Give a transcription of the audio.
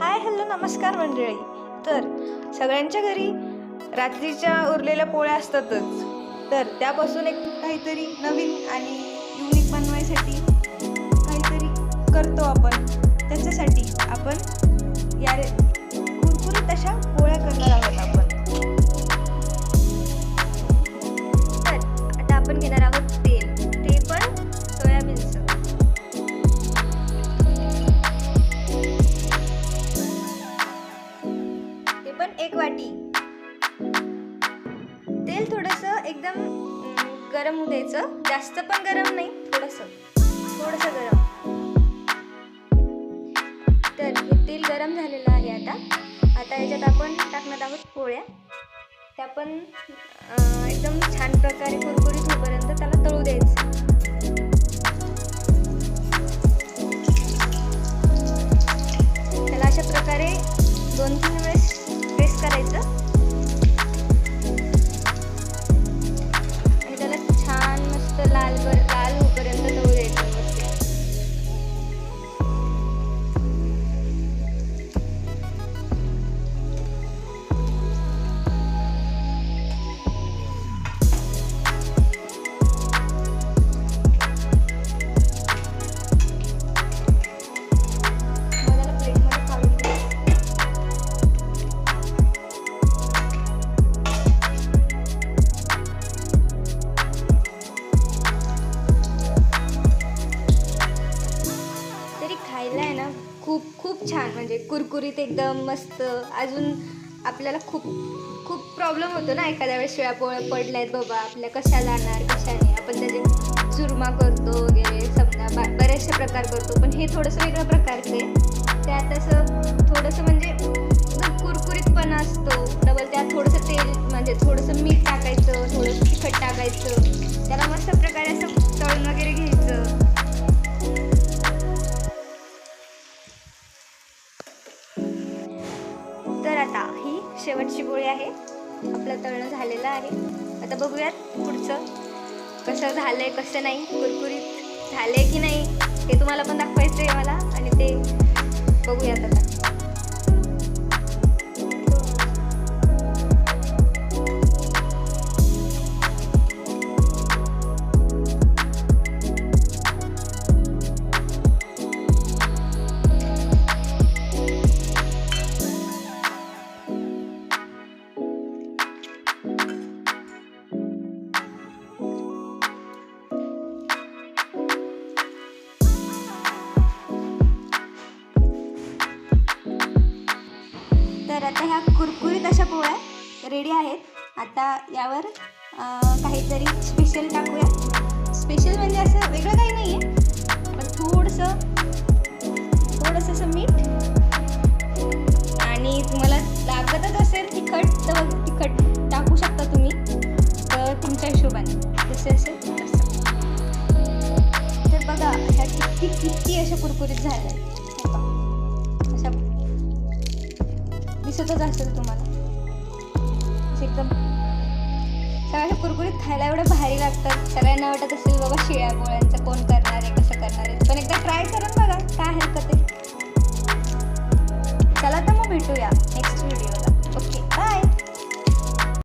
Hi hello नमस्कार मंडळी. तर सगळ्यांच्या घरी रात्रीच्या उरलेल्या पोळ्या असतातच. तर त्यापासून एक काहीतरी नवीन आणि युनिक बनवायसाठी काहीतरी करतो आपण. त्याच्यासाठी आपण या तेल थोडंसं एकदम गरम होऊ द्यायचं. जास्त पण गरम नाही थोडंसं. थोडंसं गरम. तर हे तेल गरम झालेलं आहे आता. आता याच्यात आपण टाकणार आहोत पोळ्या. त्या पण एकदम छान प्रकारे कुरकुरीत होईपर्यंत त्याला तळू द्यायचं. त्याला अशा प्रकारे दोन तीन खूप खूप छान. म्हणजे कुरकुरीत एकदम मस्त. अजून आपल्याला खूप खूप प्रॉब्लेम होतो ना एखाद्या वेळेस शिळ्या पोळ्या आहेत बाबा. आपल्या कशा जाणार कशाने? आपण त्याचे चुरमा करतो वगैरे समजा बा बरेचसे प्रकार करतो. पण हे थोडंसं वेगळं प्रकारचं. आहे त्यात असं थोडंसं म्हणजे कुरकुरीतपणा असतो. डबल त्यात थोडंसं तेल म्हणजे थोडंसं मीठ टाकायचं थोडंसं तिखट टाकायचं. त्याला मस्त प्रकारे असं शेवटची गोळी आहे. आपलं तळणं झालेलं आहे. आता बघूयात पुढचं कसं झालंय कसं नाही कुरकुरीत झालंय की नाही हे तुम्हाला पण दाखवायचं आहे मला आणि ते बघूयात आता. तर आता ह्या कुरकुरीत अशा पोळ्या रेडी आहेत. आता यावर काहीतरी स्पेशल टाकूया. स्पेशल म्हणजे असं वेगळं काही नाही आहे पण थोडंसं थोडंसं असं मीठ. आणि तुम्हाला लागतच असेल तिखट तर तिखट टाकू शकता तुम्ही. तर तुमच्या हिशोबाने जसे असेल तसं. तर बघा ह्या किती किती अशा कुरकुरीत झाल्या. दिसतच असेल तुम्हाला. एकदम सगळ्या कुरकुरीत खायला एवढं भारी लागतात सगळ्यांना वाटत असेल बाबा शिळ्या पोळ्यांचं कोण करणार आहे कसं करणार आहे. पण एकदा ट्राय करून बघा काय